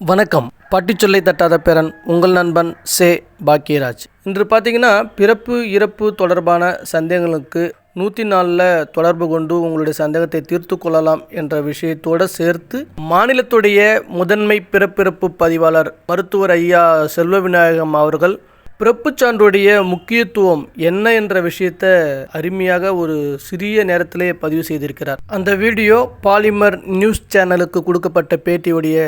வணக்கம். பட்டிச்சொல்லை தட்டாத பேரன் உங்கள் நண்பன் சே. பாக்கியராஜ். இன்று பார்த்தீங்கன்னா பிறப்பு இறப்பு தொடர்பான சந்தேகங்களுக்கு நூற்றி நாலில் தொடர்பு கொண்டு உங்களுடைய சந்தேகத்தை தீர்த்து கொள்ளலாம் என்ற விஷயத்தோடு சேர்த்து மாநிலத்துடைய முதன்மை பிறப்பிறப்பு பதிவாளர் மருத்துவர் ஐயா செல்வ விநாயகம் அவர்கள் பிறப்புச் சான்றுடைய முக்கியத்துவம் என்ன என்ற விஷயத்தை அருமையாக ஒரு சிறிய நேரத்திலே பதிவு செய்திருக்கிறார். அந்த வீடியோ பாலிமர் நியூஸ் சேனலுக்கு கொடுக்கப்பட்ட பேட்டியுடைய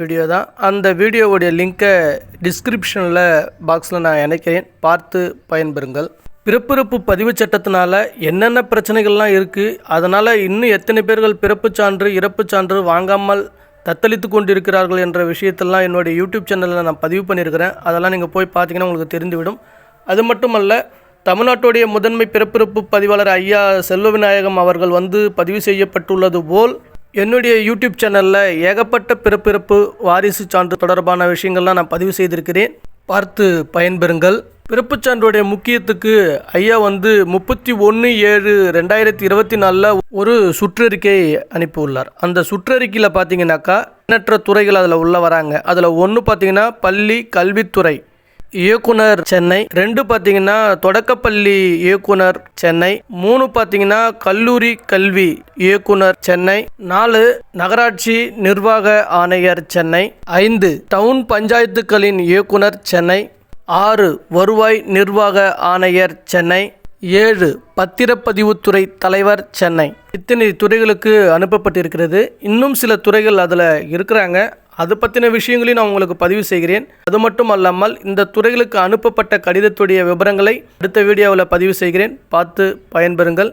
வீடியோ தான். அந்த வீடியோவுடைய லிங்கை டிஸ்கிரிப்ஷனில் பாக்ஸில் நான் இணைக்கிறேன். பார்த்து பயன்பெறுங்கள். பிறப்பிறப்பு பதிவு சட்டத்தினால என்னென்ன பிரச்சனைகள்லாம் இருக்குது அதனால் இன்னும் எத்தனை பேர்கள் பிறப்புச் சான்று இறப்புச் சான்று வாங்காமல் தத்தளித்து கொண்டிருக்கிறார்கள் என்ற விஷயத்தெல்லாம் என்னுடைய யூடியூப் சேனலில் நான் பதிவு பண்ணியிருக்கிறேன். அதெல்லாம் நீங்கள் போய் பார்த்தீங்கன்னா உங்களுக்கு தெரிந்துவிடும். அது மட்டுமல்ல தமிழ்நாட்டுடைய முதன்மை பிறப்பிறப்பு பதிவாளர் ஐயா செல்வ விநாயகம் அவர்கள் வந்து பதிவு செய்யப்பட்டுள்ளது போல் என்னுடைய யூடியூப் சேனலில் ஏகப்பட்ட பிறப்பிறப்பு வாரிசு சான்று தொடர்பான விஷயங்கள்லாம் நான் பதிவு செய்திருக்கிறேன். பார்த்து பயன்பெறுங்கள். பிறப்புச் சான்றுடைய முக்கியத்துக்கு ஐயா வந்து முப்பத்தி ஒன்று ஏழு ரெண்டாயிரத்தி இருபத்தி நாலில் ஒரு சுற்றறிக்கை அனுப்பியுள்ளார். அந்த சுற்றறிக்கையில் பார்த்தீங்கன்னாக்கா எண்ணற்ற துறைகள் அதில் உள்ள வராங்க. அதில் ஒன்று பார்த்தீங்கன்னா பள்ளி கல்வித்துறை இயக்குனர் சென்னை. ரெண்டு பார்த்தீங்கன்னா தொடக்கப்பள்ளி இயக்குனர் சென்னை. மூணு பார்த்தீங்கன்னா கல்லூரி கல்வி இயக்குனர் சென்னை. நாலு நகராட்சி நிர்வாக ஆணையர் சென்னை. ஐந்து டவுன் பஞ்சாயத்துக்களின் இயக்குனர் சென்னை. ஆறு வருவாய் நிர்வாக ஆணையர் சென்னை ஏழு பத்திரப்பதிவுத்துறை தலைவர் சென்னை. இத்தனை துறைகளுக்கு அனுப்பப்பட்டிருக்கிறது. இன்னும் சில துறைகள் அதில் இருக்கிறாங்க. அது பற்றின விஷயங்களையும் நான் உங்களுக்கு பதிவு செய்கிறேன். அது மட்டும் அல்லாமல் இந்த துறைகளுக்கு அனுப்பப்பட்ட கடிதத்துடைய விவரங்களை அடுத்த வீடியோவில் பதிவு செய்கிறேன். பார்த்து பயன்பெறுங்கள்.